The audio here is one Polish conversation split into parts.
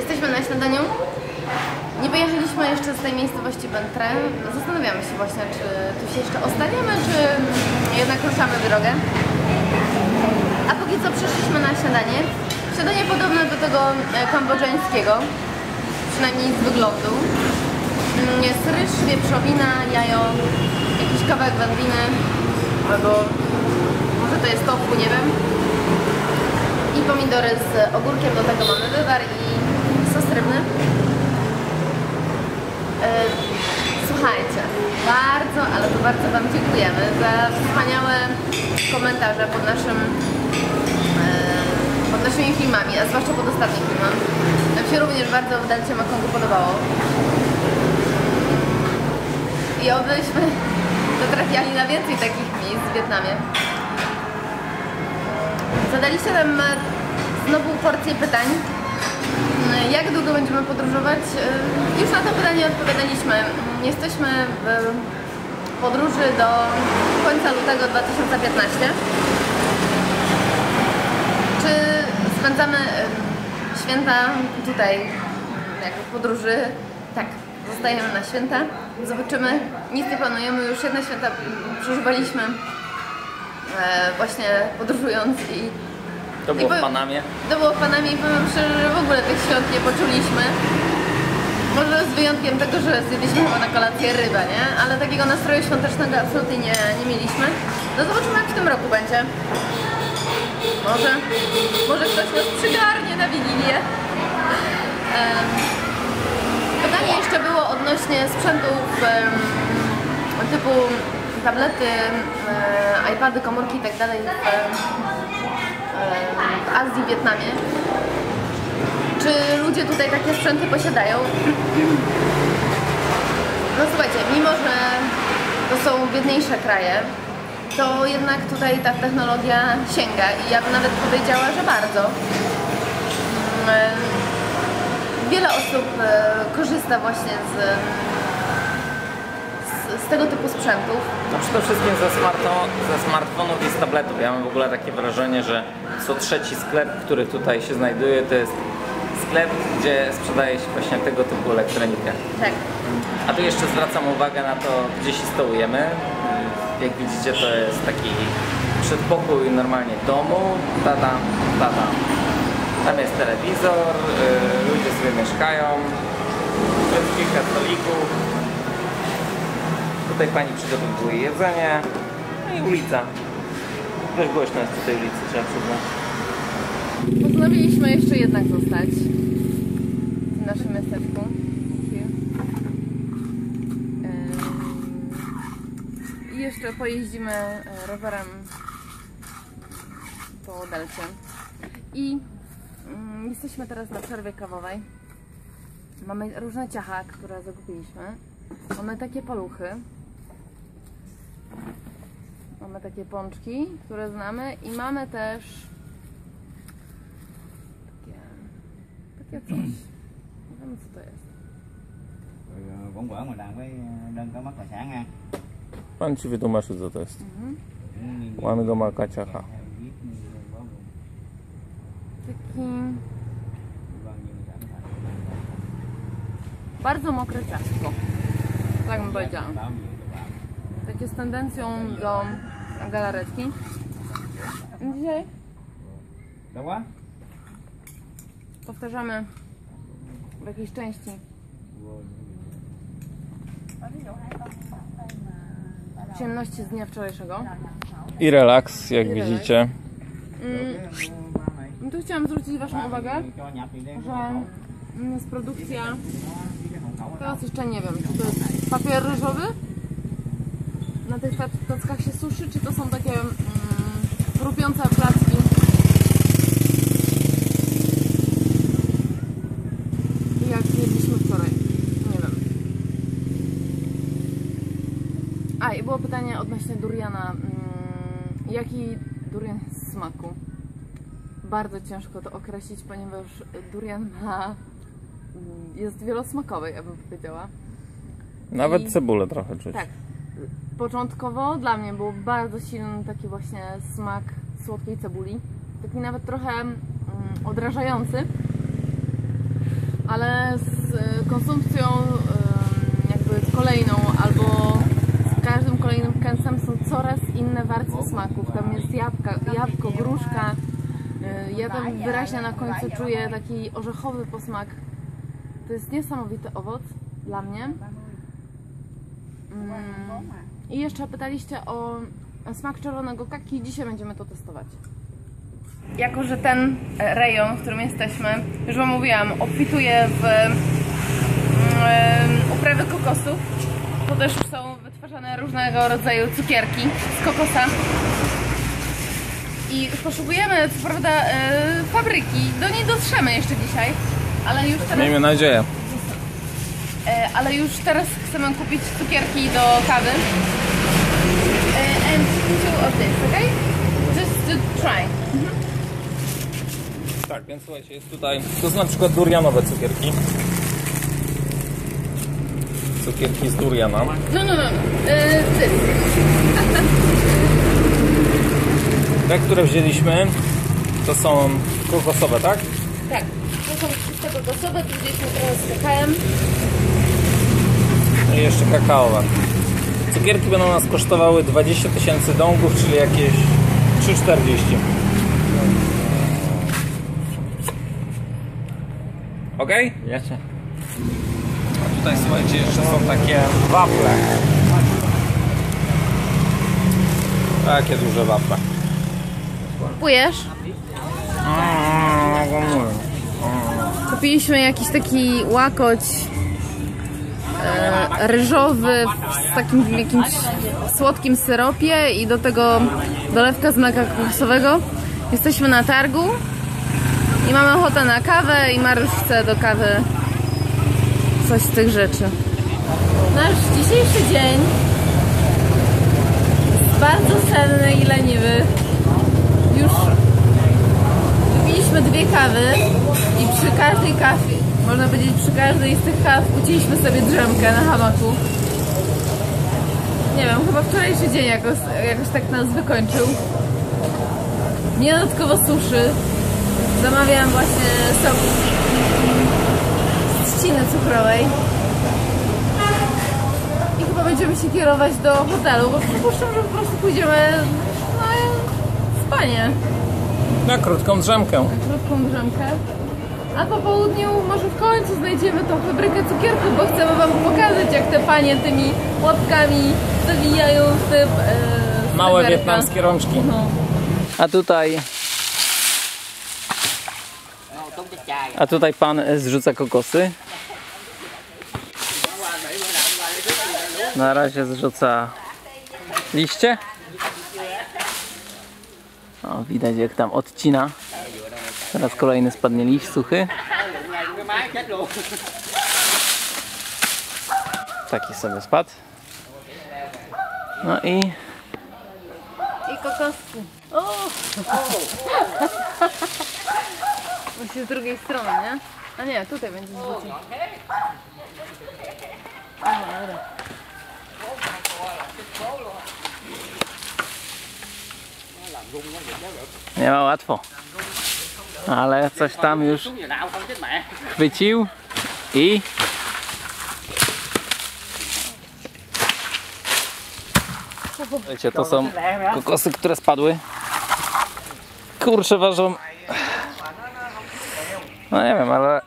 Jesteśmy na śniadaniu. Nie wyjechaliśmy jeszcze z tej miejscowości Bentre. Zastanawiamy się właśnie, czy tu się jeszcze ostaniemy, czy jednak ruszamy w drogę. A póki co przyszliśmy na śniadanie. Śniadanie podobne do tego e, kambodżańskiego, przynajmniej z wyglądu. Mm, Jest ryż, wieprzowina, jajo, jakiś kawałek wędliny, albo może to jest tofu, nie wiem. I pomidory z ogórkiem, do tego mamy wywar i sos rybny. E, Słuchajcie, bardzo, ale to bardzo Wam dziękujemy za wspaniałe komentarze pod naszym e, pod naszymi filmami, a zwłaszcza pod ostatnim filmem. Nam się również bardzo w Dalcie Makongu podobało. I obyśmy dotrafiali na więcej takich miejsc w Wietnamie. Zadaliście nam e, znowu porcję pytań. Mm, Jak długo będziemy podróżować? E, Już na to pytanie odpowiadaliśmy. Jesteśmy w podróży do końca lutego 2015. Czy spędzamy święta tutaj, jakby w podróży? Tak, zostajemy na święta. Zobaczymy. Nic nie planujemy, już jedne święta przeżywaliśmy e, właśnie podróżując i To było I w Panamie. to było w Panamie i powiem szczerze, że w ogóle tych świąt nie poczuliśmy. Może z wyjątkiem tego, że zjedliśmy chyba na kolację rybę, nie? Ale takiego nastroju świątecznego absolutnie nie, nie mieliśmy. No zobaczymy jak w tym roku będzie. Może, może ktoś nas przygarnie na Wigilię. Pytanie jeszcze było odnośnie sprzętów typu tablety, e, iPady, komórki i tak dalej w, Azji, Wietnamie. Czy ludzie tutaj takie sprzęty posiadają? No słuchajcie, mimo że to są biedniejsze kraje, to jednak tutaj ta technologia sięga i ja bym nawet powiedziała, że bardzo. Mm, Wiele osób e, korzysta właśnie z, z, tego typu sprzętów. No przede wszystkim ze, smarto, ze smartfonów i z tabletów. Ja mam w ogóle takie wrażenie, że co trzeci sklep, który tutaj się znajduje, to jest sklep, gdzie sprzedaje się właśnie tego typu elektronikę. Tak. A tu jeszcze zwracam uwagę na to, gdzie się stołujemy. Jak widzicie, to jest taki przedpokój normalnie domu. Tada, tada. Tam jest telewizor, yy, ludzie sobie mieszkają. Jest kilka stolików. Tutaj pani przygotowuje jedzenie. No i ulica. Dość głośno jest tutaj ulicy, trzeba przyznać. Postanowiliśmy jeszcze jednak zostać w naszym miasteczku. Em, I jeszcze pojeździmy e, rowerem po Delcie. I mm, jesteśmy teraz na przerwie kawowej. Mamy różne ciacha, które zakupiliśmy. Mamy takie paluchy. Mamy takie pączki, które znamy i mamy też takie, takie coś. Nie wiem co to jest. Rồi bỏng bở mà làm cái đơn cá mắt là sáng ăn Pan ci wytłumaczy, co to jest. Łango maka ciacha. Taki bardzo mokre ciastko. Tak bym powiedziała. Takie z tendencją do galaretki. Dzisiaj quá powtarzamy w jakiejś części przyjemności z dnia wczorajszego. I relaks, jak I relaks. widzicie. Mm, tu chciałam zwrócić Waszą uwagę, że jest produkcja, teraz jeszcze nie wiem, czy to jest papier ryżowy, na tych tackach się suszy, czy to są takie mm, chrupiące placki. Jak jedliśmy wczoraj, nie wiem. A i było pytanie odnośnie duriana. Mm, jaki durian jest w smaku? Bardzo ciężko to określić, ponieważ durian ma. jest wielosmakowy, ja bym powiedziała. Nawet I- cebulę trochę czuć. Tak. Początkowo dla mnie był bardzo silny taki właśnie smak słodkiej cebuli. Taki nawet trochę mm, odrażający. ale z y, konsumpcją y, jakby kolejną albo z każdym kolejnym kęsem są coraz inne warstwy smaków. Tam jest jabłka, jabłko, gruszka. Y, Ja tam wyraźnie na końcu czuję taki orzechowy posmak. To jest niesamowity owoc dla mnie. Mm. I jeszcze pytaliście o smak czerwonego kaki. Dzisiaj będziemy to testować. Jako, że ten e, rejon, w którym jesteśmy, już Wam mówiłam, obfituje w mm, uprawy kokosów, to też są wytwarzane różnego rodzaju cukierki z kokosa. I potrzebujemy, co prawda, e, fabryki. Do niej dotrzemy jeszcze dzisiaj, ale już teraz Miejmy nadzieję. E, ale już teraz chcemy kupić cukierki do kawy. And two of this, okay? Just to try. Tak, więc słuchajcie, jest tutaj, to są na przykład durianowe cukierki. Cukierki z duriana. No, no, no. This. Te, które wzięliśmy, to są kokosowe, tak? Tak, to są czyste kokosowe, tu wzięliśmy trochę z kakałem. I jeszcze kakaowe. Cukierki będą nas kosztowały 20 tysięcy dągów, czyli jakieś 3,40. Ok? Jasne. A tutaj słuchajcie, jeszcze są takie wafle. Takie duże wafle. Kupujesz? Kupiliśmy jakiś taki łakoć ryżowy z takim jakimś słodkim syropie i do tego dolewka z mleka kokosowego. Jesteśmy na targu i mamy ochotę na kawę i Mariusz chce do kawy coś z tych rzeczy. Nasz dzisiejszy dzień bardzo senny i leniwy. Już wypiliśmy dwie kawy i przy każdej kawie, można powiedzieć przy każdej z tych kaw ucięliśmy sobie drzemkę na hamaku. Nie wiem, chyba wczorajszy dzień jakoś, jakoś tak nas wykończył. Mnie dodatkowo suszy. Zamawiałam właśnie sok z trzciny cukrowej. I chyba będziemy się kierować do hotelu, bo przypuszczam, że po prostu pójdziemy na spanie. Na krótką drzemkę. krótką drzemkę. A po południu może w końcu znajdziemy tą fabrykę cukierków, bo chcemy wam pokazać jak te panie tymi łapkami zawijają w te e, Małe wietnamskie rączki. No. A tutaj... A tutaj pan zrzuca kokosy. Na razie zrzuca liście. O, widać jak tam odcina. Teraz kolejny spadnie liść suchy. Taki sobie spadł. No i I kokosku. O! Musi z drugiej strony, nie? A nie, tutaj będzie. Aha, dobra. nie ma łatwo. Ale coś tam już chwycił i Wiecie, to są kokosy, które spadły. Kurczę, ważą. No nie wiem, ale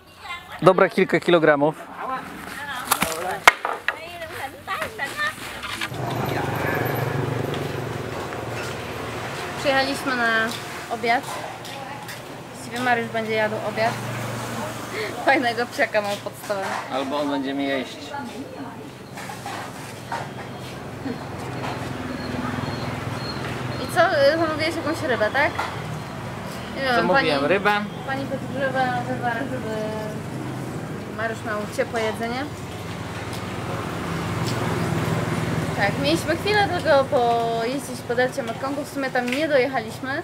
dobre kilka kilogramów. Przyjechaliśmy na obiad. Właściwie Mariusz będzie jadł obiad. Fajnego psiaka mam pod stołem. Albo on będzie mi jeść. I co? y, Zamówiłeś jakąś rybę, tak? Nie wiem, Zamówiłem rybę. Pani podgrzewa wywar, żeby Mariusz miał ciepłe jedzenie. Tak, mieliśmy chwilę tylko pojeździć po delcie Mekkongu. W sumie tam nie dojechaliśmy.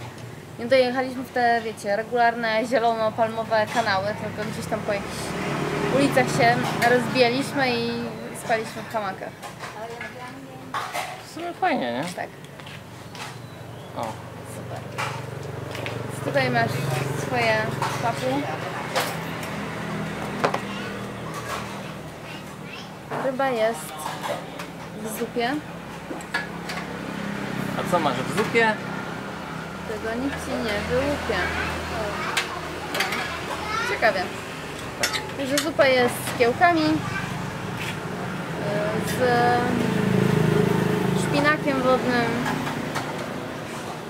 Nie dojechaliśmy w te, wiecie, regularne zielono-palmowe kanały, tylko gdzieś tam po jakichś ulicach się rozbijaliśmy i spaliśmy w hamakach. W sumie fajnie, nie? Tak, O. super. Więc tutaj masz swoje papu. Ryba jest w zupie. A co masz w zupie? Tego nikt ci nie wyłupie. Ciekawie. Także zupa jest z kiełkami, yy, z szpinakiem wodnym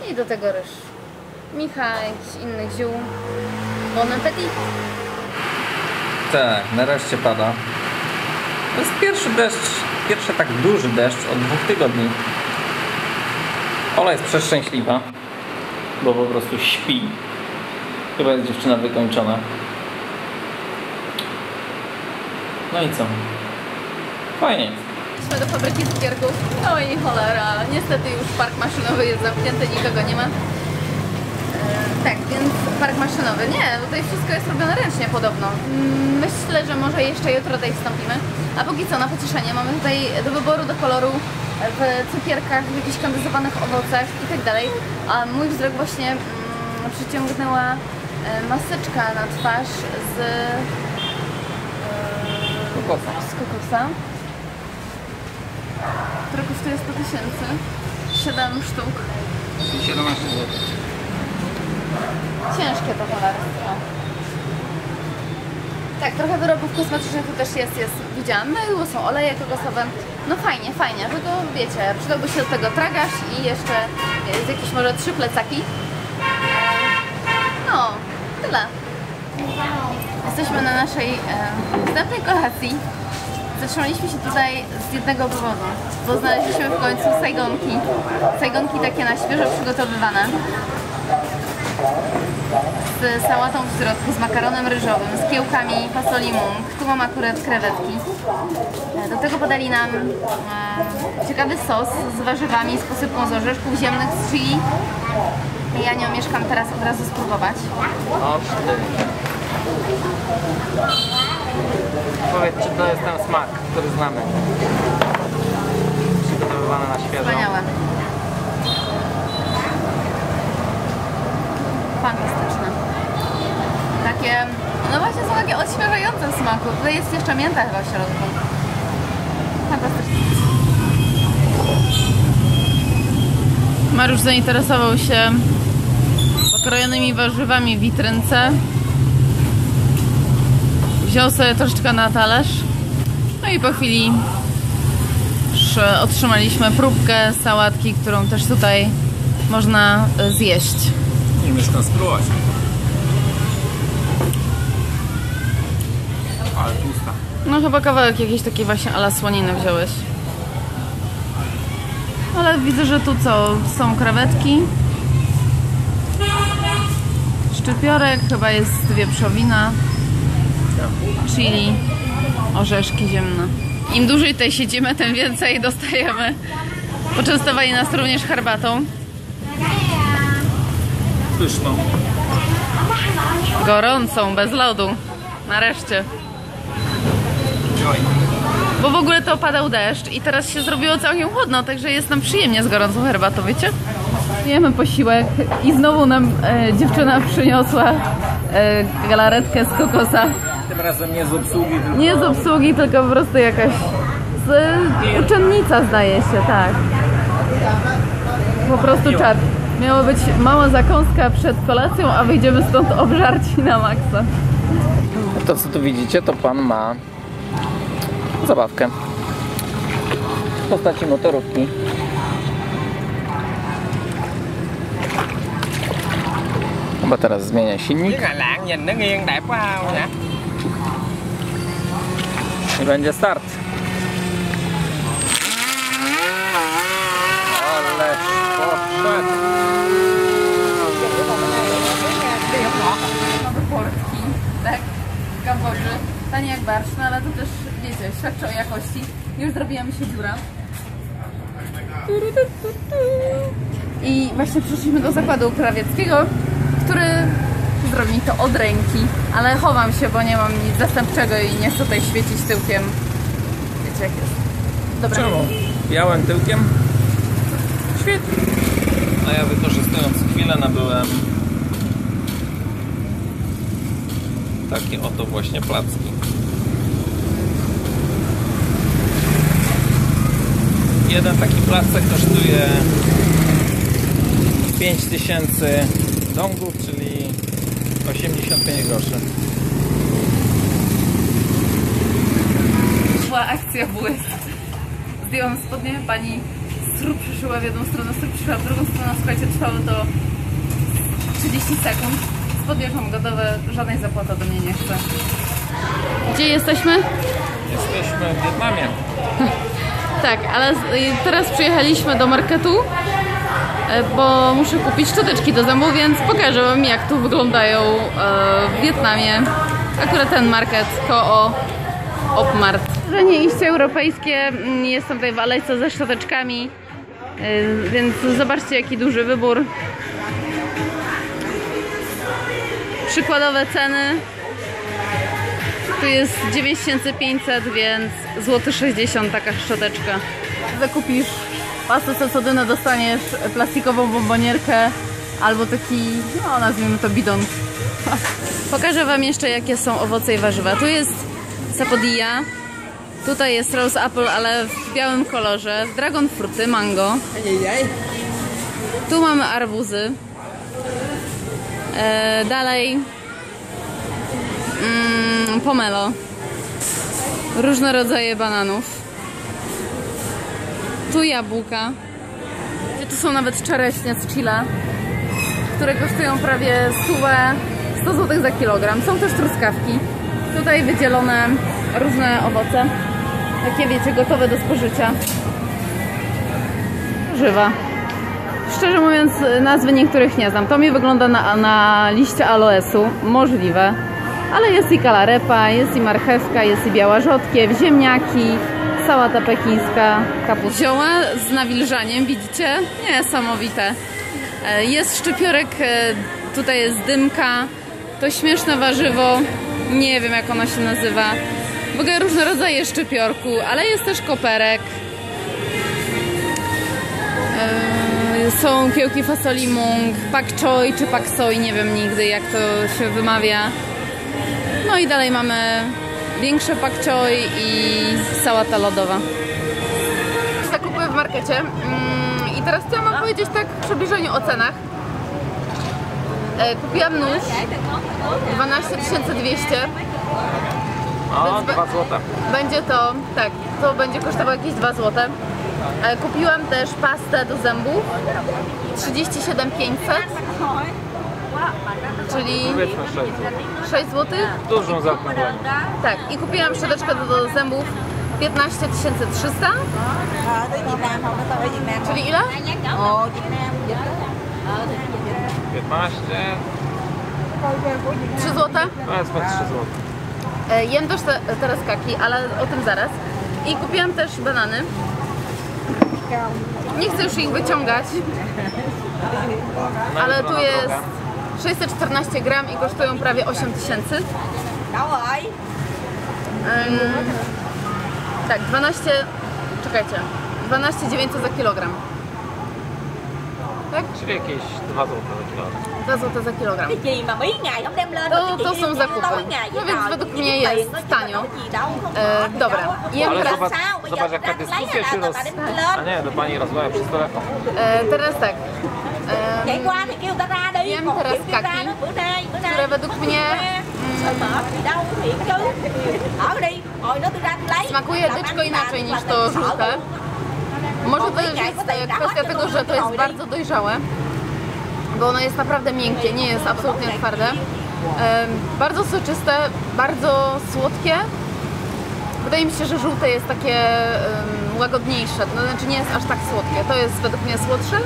i do tego ryż. Micha, jakichś innych ziół. Bon appetit. Tak, nareszcie pada. To jest pierwszy deszcz, pierwszy tak duży deszcz od dwóch tygodni. Ola jest przeszczęśliwa, bo po prostu śpi. Chyba jest dziewczyna wykończona. No i co? Fajnie. Idźmy do fabryki cukierków. No i cholera, niestety już park maszynowy jest zamknięty, nikogo nie ma. E, tak, więc park maszynowy. Nie, tutaj wszystko jest robione ręcznie podobno. Mm, Myślę, że może jeszcze jutro tutaj wstąpimy. A póki co, na pocieszenie, mamy tutaj do wyboru, do koloru w cukierkach, w jakichś kondensowanych owocach i tak dalej. A mój wzrok właśnie mm, przyciągnęła e, maseczka na twarz z, e, Kokosa. z kokosa która kosztuje 100 tysięcy. 7 sztuk. 17 zł. Ciężkie to cholerstwo. Tak, trochę wyrobów kosmetycznych tu też jest, jest, widziałam. Mydło, są oleje kokosowe. No fajnie, fajnie, tylko wiecie, przydałby się do tego tragarz i jeszcze jest jakieś może trzy plecaki. No, tyle. Jesteśmy na naszej e, wstępnej kolacji. Zatrzymaliśmy się tutaj z jednego powodu, bo znaleźliśmy w końcu sajgonki. Sajgonki takie na świeżo przygotowywane. Z sałatą w środku, z makaronem ryżowym, z kiełkami fasoli mung. Tu mam akurat krewetki. E, Do tego podali nam e, ciekawy sos z warzywami, z posypką z orzeszków ziemnych z chili. Ja nią mieszkam teraz od razu spróbować. O. Powiedz, czy to jest ten smak, który znamy. Przygotowywane na świeżo. Wspaniałe. Fantastyczne. Takie, no właśnie są takie odświeżające w smaku. Tutaj jest jeszcze mięta chyba w środku. Fantastyczne. Mariusz zainteresował się pokrojonymi warzywami w witrynce. Wziął sobie troszeczkę na talerz. No i po chwili już otrzymaliśmy próbkę sałatki, którą też tutaj można zjeść. Nie mieszkam spróbować. Ale tłusta. No chyba kawałek jakiejś takiej właśnie ala słoniny wziąłeś. Ale widzę, że tu co? Są krewetki. Szczypiorek, chyba jest wieprzowina. Chili, orzeszki ziemne. Im dłużej tutaj siedzimy, tym więcej dostajemy. Poczęstowali nas również herbatą. Pyszną. Gorącą, bez lodu. Nareszcie. Oj. Bo w ogóle to padał deszcz i teraz się zrobiło całkiem chłodno, także jest nam przyjemnie z gorącą herbatą, wiecie? Jemy posiłek i znowu nam e, dziewczyna przyniosła e, galaretkę z kokosa. Tym razem nie z obsługi, tylko... Nie z obsługi, tylko po prostu jakaś z, uczennica zdaje się, tak. Po prostu czar. Miała być mała zakąska przed kolacją, a wyjdziemy stąd obżarci na maksa. To co tu widzicie, to pan ma zabawkę w postaci motorówki. Chyba teraz zmienia silnik i będzie start. Ależ poszedł. Mamy portki, tak, Kambodży. Tanie jak barsz, no ale to też, świadczy o jakości. Już zrobiła mi się dziura. I właśnie przyszliśmy do zakładu krawieckiego, który zrobi mi to od ręki. Ale chowam się, bo nie mam nic zastępczego i nie chcę tutaj świecić tyłkiem. Wiecie jak jest. Dobra. Czemu? Białym tyłkiem? Świetnie. A ja wykorzystując chwilę nabyłem takie oto właśnie placki. Jeden taki placek kosztuje 5000 dongów, czyli 85 groszy. Była akcja WS. Zdjęłam spodnie, pani srób przeszyła w jedną stronę, srób przeszyła w drugą stronę. Słuchajcie, trwało to 30 sekund. Spodnie już mam gotowe, żadnej zapłaty do mnie nie chce. Gdzie jesteśmy? Jesteśmy w Wietnamie. Tak, ale teraz przyjechaliśmy do marketu, e, bo muszę kupić szczoteczki do zębów, więc pokażę Wam jak tu wyglądają e, w Wietnamie. Akurat ten market koło Opmart. Nie iście europejskie, mm, jestem tutaj w alejce ze szczoteczkami, e, więc zobaczcie jaki duży wybór. Przykładowe ceny. Tu jest 9500, więc złoty 60 taka szczoteczka. Zakupisz pastę sensodynę, dostaniesz plastikową bombonierkę albo taki, no nazwijmy to bidon. Pokażę Wam jeszcze jakie są owoce i warzywa. Tu jest sapodilla, tutaj jest rose apple, ale w białym kolorze, dragon fruity, mango. Tu mamy arbuzy. E, dalej mm, pomelo. Różne rodzaje bananów. Tu jabłka. Tu są nawet czereśnie z Chile, które kosztują prawie 100, 100 zł za kilogram. Są też truskawki. Tutaj wydzielone różne owoce. Takie wiecie, gotowe do spożycia. Żywa. Szczerze mówiąc, nazwy niektórych nie znam. To mi wygląda na, na liście aloesu. Możliwe. Ale jest i kalarepa, jest i marchewka, jest i biała rzodkiew, ziemniaki, sałata pekińska, kapust. Zioła z nawilżaniem, widzicie? Niesamowite. E, Jest szczypiorek, e, tutaj jest dymka. To śmieszne warzywo, nie wiem jak ono się nazywa. W ogóle różne rodzaje szczypiorku, ale jest też koperek. E, Są kiełki fasoli mung, pak choi czy pak soi, nie wiem nigdy jak to się wymawia. No i dalej mamy większe pak choi i sałata lodowa. Zakupy w markecie Mm, i teraz chciałam wam powiedzieć tak w przybliżeniu o cenach. E, Kupiłam nóż 12 200 O, Więc be- 2 złote. będzie to, tak, to będzie kosztowało jakieś 2 zł. E, Kupiłam też pastę do zębów 37 500 czyli Powiedzmy 6 zł. 6 zł. Dużą zaokrągleniem. Tak, i kupiłam szczoteczkę do, zębów 15 300, Ờ, tới Việt Nam không? Nó tới Việt Nam không? czyli ile? Dịch. 15, 3 zł. powiedzmy 3 zł. Jem też te, teraz kaki, ale o tym zaraz. I kupiłam też banany. Nie chcę już ich wyciągać, ale tu jest. 614 gram i kosztują prawie 8 tysięcy. Ym, tak, 12, czekajcie, 12 900 za kilogram. Tak? Czyli jakieś 2 zł za kilogram. 2 zł za kilogram. To- cái to są zakupy. No więc trời, według mnie jest tanio. E, dobra, jem Ale teraz, zobacz, zobacz jaka dyskusja się roz... A nie, do pani rozmawia przez telefon. e, teraz tak. Chạy Em, qua thì kêu ta ra đi, Em còn teraz kaki, które według mnie lấy. smakuje dyczko inaczej niż to żółte. Może to jest e, kwestia tego, że to jest bardzo dojrzałe, bo ono jest naprawdę miękkie, nie jest absolutnie twarde. Bardzo soczyste, bardzo słodkie. Wydaje mi się, że żółte jest takie łagodniejsze, to znaczy nie jest aż tak słodkie. To jest według mnie słodsze.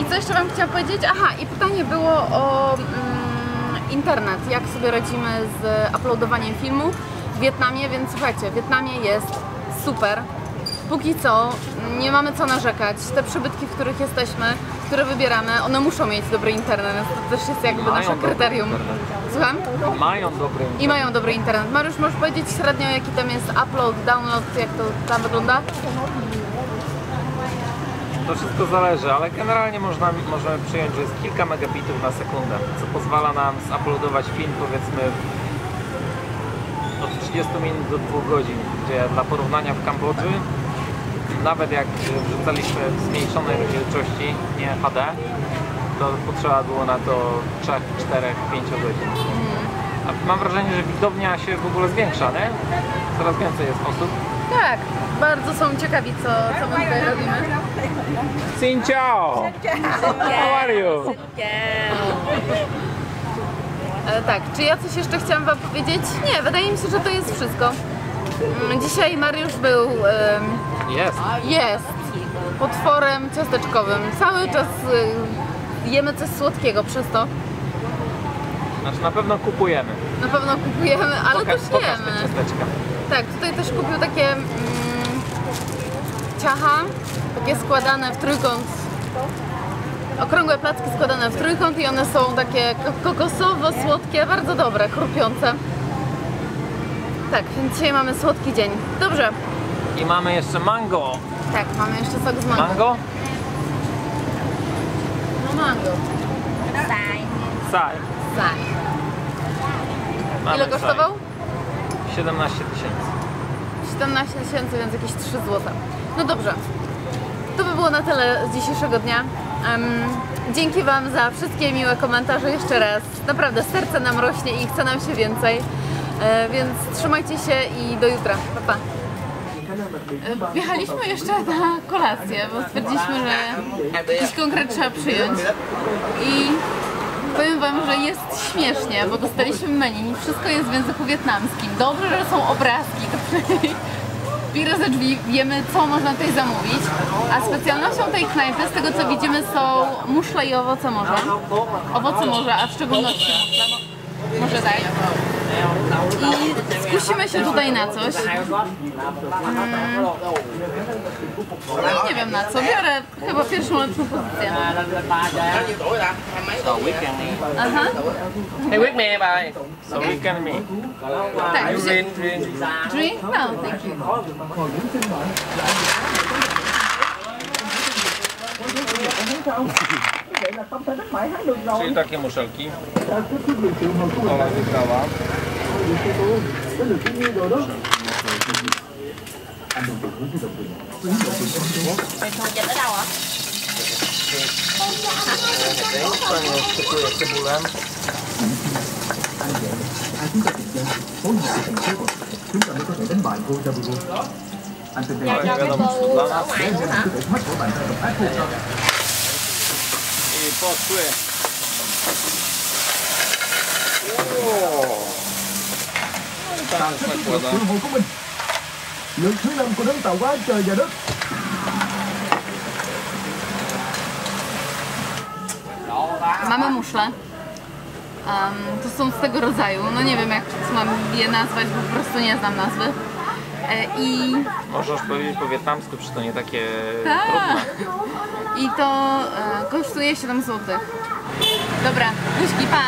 I co jeszcze Wam chciałam powiedzieć? Aha, i pytanie było o mm, internet, jak sobie radzimy z uploadowaniem filmu w Wietnamie, więc słuchajcie, w Wietnamie jest super. Póki co nie mamy co narzekać. Te przybytki, w których jesteśmy, które wybieramy, one muszą mieć dobry internet, to też jest jakby nasze kryterium. internet. Słucham? Mają dobry I mają dobry internet. Mariusz, możesz powiedzieć średnio jaki tam jest upload, download, jak to tam wygląda? To wszystko zależy, ale generalnie można, możemy przyjąć, że jest kilka megabitów na sekundę, co pozwala nam zuploadować film powiedzmy od 30 minut do 2 godzin, gdzie dla porównania w Kambodży nawet jak wrzucaliśmy w zmniejszonej rozdzielczości, nie HD, to potrzeba było na to 3, 4, 5 godzin. A mam wrażenie, że widownia się w ogóle zwiększa, nie? Coraz więcej jest osób. Tak, bardzo są ciekawi, co, co my tutaj robimy. Xin ciao! How are you? E, tak, czy ja coś jeszcze chciałam Wam powiedzieć? Nie, wydaje mi się, że to jest wszystko. Mm, Dzisiaj Mariusz był, Jest. jest potworem ciasteczkowym. Cały czas y, jemy coś słodkiego przez to. Znaczy na pewno kupujemy. Na pewno kupujemy, ale Pokaż, też pokaż te ciasteczka. Tak, tutaj też kupił takie mm, ciacha, takie składane w trójkąt. Okrągłe placki składane w trójkąt i one są takie ko- kokosowo-słodkie, bardzo dobre, chrupiące. Tak, więc dzisiaj mamy słodki dzień. Dobrze, I mamy jeszcze mango. tak, mamy jeszcze sok z mango. Mango? No mango. Saj. Tak. Mamy Ile kosztował? 17 tysięcy. 17 tysięcy, więc jakieś 3 zł. No dobrze. To by było na tyle z dzisiejszego dnia. Em, dzięki Wam za wszystkie miłe komentarze jeszcze raz. Naprawdę serce nam rośnie i chce nam się więcej. E, więc trzymajcie się i do jutra. Pa, pa. Wjechaliśmy jeszcze na kolację, bo stwierdziliśmy, że jakiś konkret trzeba przyjąć. I powiem Wam, że jest śmiesznie, bo dostaliśmy menu, wszystko jest w języku wietnamskim. Dobrze, że są obrazki, Pira ze drzwi, wiemy co można tutaj zamówić. A specjalnością tej knajpy, z tego co widzimy, są muszle i owoce morza. Owoce morza, a w szczególności muszle. mo- Może tak. I skusimy się tutaj na coś. Mm. No nie wiem na co, biorę chyba pierwszą lepszą pozycję. Aha, Hay quyết me ơi. So we can meet. tak. Green, green. Drink? No, thank you. vậy là không thể đánh bại hắn được rồi. Ta kia một kim. Ta cứ cứ điều kiện hồi tôi. Là việc nào đó. Điều kiện tôi, có rồi đó. Anh đồng tiền với đồng tiền. Với đồng tiền con chú. Ở đâu hả? Anh vậy, ai chúng ta tìm chơi, phối hợp với thành phố rồi, chúng ta mới có thể đánh bại vô Jabu. Anh tin đây là cái đồng tiền, đó là cái poszły. Tam thứ năm của đấng tạo trời và đất Mamy muszle. Em, to są z tego rodzaju. No nie wiem jak mam je nazwać, bo po prostu nie znam nazwy. E, I Możesz powiedzieć po wietnamsku, czy to nie takie tak. trudne. I to e, kosztuje 7 zł. Dobra, buźki, pa!